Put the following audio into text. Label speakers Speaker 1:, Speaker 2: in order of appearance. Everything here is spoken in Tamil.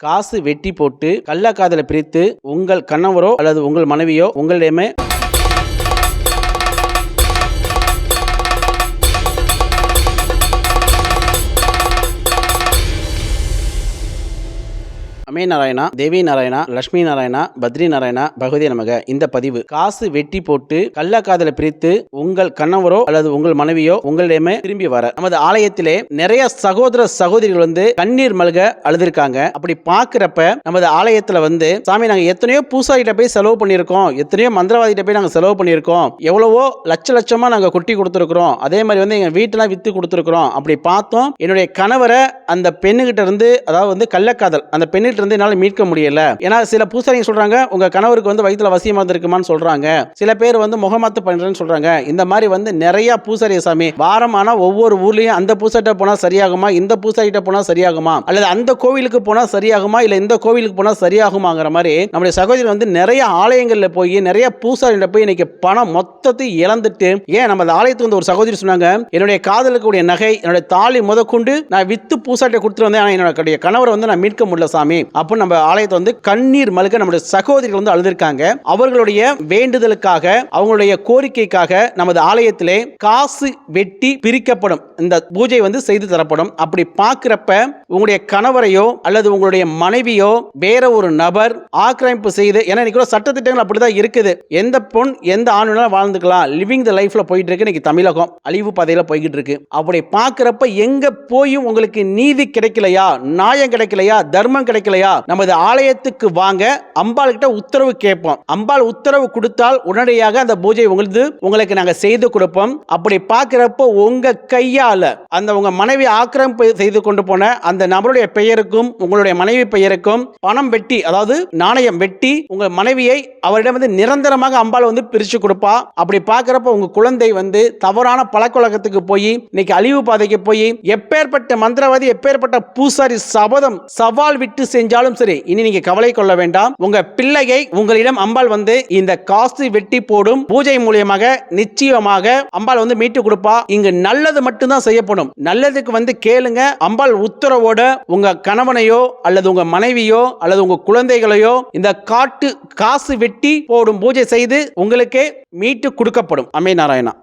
Speaker 1: காசு வெட்டி போட்டு கள்ளக்காதலை பிரித்து உங்கள் கணவரோ அல்லது உங்கள் மனைவியோ உங்களிடமே அமே நாராயணா தேவி நாராயணா லட்சுமி நாராயணா பத்ரி நாராயணா பகவதி நமக. இந்த பதிவு காசு வெட்டி போட்டு கள்ளக்காதலை பிரித்து உங்கள் கணவரோ அல்லது உங்கள் மனைவியோ உங்களிடமே திரும்பி வர. நமது ஆலயத்திலே நிறைய சகோதர சகோதரிகள் வந்து கண்ணீர் மல்க அழுதிருக்காங்க. அப்படி பாக்குறப்ப நமது ஆலயத்துல வந்து சாமி நாங்க எத்தனையோ பூசாரிகிட்ட போய் செலவு பண்ணியிருக்கோம். எத்தனையோ மந்திரவாதிகிட்ட போய் நாங்க செலவு பண்ணியிருக்கோம். எவ்வளவோ லட்ச லட்சமா நாங்க கொட்டி கொடுத்துருக்குறோம். அதே மாதிரி வந்து எங்க வீட்டெல்லாம் வித்து கொடுத்துருக்குறோம். அப்படி பார்த்தோம். என்னுடைய கணவரை அந்த பெண்ணுகிட்ட இருந்து அதாவது வந்து கள்ளக்காதல் அந்த பெண்ணுகிட்ட இருந்து என்னால் மீட்க முடியல. ஏன்னா சில பூசாரிங்க சொல்றாங்க உங்க கணவருக்கு வந்து வயிற்றுல வசியமா இருந்திருக்குமான்னு சொல்றாங்க. சில பேர் வந்து முகமாத்து பண்றேன்னு சொல்றாங்க. இந்த மாதிரி வந்து நிறைய பூசாரி சாமி வாரம் ஒவ்வொரு ஊர்லயும் அந்த பூசாரிட்ட போனா சரியாகுமா? இந்த பூசாரிட்ட போனா சரியாகுமா? அல்லது அந்த கோவிலுக்கு போனா சரியாகுமா? இல்ல இந்த கோவிலுக்கு போனா சரியாகுமாங்கிற மாதிரி நம்முடைய சகோதரி வந்து நிறைய ஆலயங்கள்ல போய் நிறைய பூசாரிகிட்ட போய் இன்னைக்கு பணம் மொத்தத்தை இழந்துட்டு ஏன் நம்ம அந்த ஆலயத்துக்கு வந்து ஒரு சகோதரி சொன்னாங்க என்னுடைய காதலுக்குடைய நகை என்னுடைய தாலி முதற்கொண்டு நான் வித்து பூசாரிட்ட கொடுத்துட்டு வந்தேன் ஆனா என்னுடைய கணவரை வந்து நான் மீட்க முடியல சாமி. அப்போ நம்ம ஆலயத்தை வந்து கண்ணீர் மழுக நம்முடைய சகோதரிகள் வந்து அழுதுருக்காங்க. அவர்களுடைய வேண்டுதலுக்காக அவங்களுடைய கோரிக்கைக்காக நமது ஆலயத்திலே காசு வெட்டி பிரிக்கப்படும். இந்த பூஜை வந்து செய்து தரப்படும். அப்படி பார்க்குறப்ப உங்களுடைய கணவரையோ அல்லது உங்களுடைய மனைவியோ வேற ஒரு நபர் ஆக்கிரமிப்பு செய்து ஏன்னா இன்னைக்கு கூட சட்டத்திட்டங்கள் அப்படிதான் இருக்குது. எந்த பொண் எந்த ஆணுனாலும் வாழ்ந்துக்கலாம். லிவிங் த லைஃப்ல போயிட்டு இருக்கு இன்னைக்கு தமிழகம். அழிவு பாதையில போய்கிட்டு இருக்கு அப்படி பார்க்குறப்ப எங்க போயும் உங்களுக்கு நீதி கிடைக்கலையா? நியாயம் கிடைக்கலையா? தர்மம் கிடைக்கல கிடைக்கலையா நமது ஆலயத்துக்கு வாங்க. அம்பாள் கிட்ட உத்தரவு கேட்போம். அம்பாள் உத்தரவு கொடுத்தால் உடனடியாக அந்த பூஜை உங்களுக்கு உங்களுக்கு நாங்க செய்து கொடுப்போம். அப்படி பார்க்கிறப்போ உங்க கையால அந்த உங்க மனைவி ஆக்கிரமிப்பு செய்து கொண்டு போன அந்த நபருடைய பெயருக்கும் உங்களுடைய மனைவி பெயருக்கும் பணம் வெட்டி அதாவது நாணயம் வெட்டி உங்க மனைவியை அவரிடம் வந்து நிரந்தரமாக அம்பாள் வந்து பிரிச்சு கொடுப்பா. அப்படி பார்க்கிறப்ப உங்க குழந்தை வந்து தவறான பழக்கவழக்கத்துக்கு போய் இன்னைக்கு அழிவு பாதைக்கு போய் எப்பேற்பட்ட மந்திரவாதி எப்பேற்பட்ட பூசாரி சபதம் சவால் விட்டு செஞ்சு செஞ்சாலும் சரி இனி நீங்க கவலை கொள்ள வேண்டாம். உங்க பிள்ளையை உங்களிடம் அம்பாள் வந்து இந்த காசு வெட்டி போடும் பூஜை மூலியமாக நிச்சயமாக அம்பாள் வந்து மீட்டு கொடுப்பா. இங்கு நல்லது மட்டும்தான் செய்யப்படும். நல்லதுக்கு வந்து கேளுங்க. அம்பாள் உத்தரவோட உங்க கணவனையோ அல்லது உங்க மனைவியோ அல்லது உங்க குழந்தைகளையோ இந்த காட்டு காசு வெட்டி போடும் பூஜை செய்து உங்களுக்கே மீட்டு கொடுக்கப்படும். அமே நாராயணா.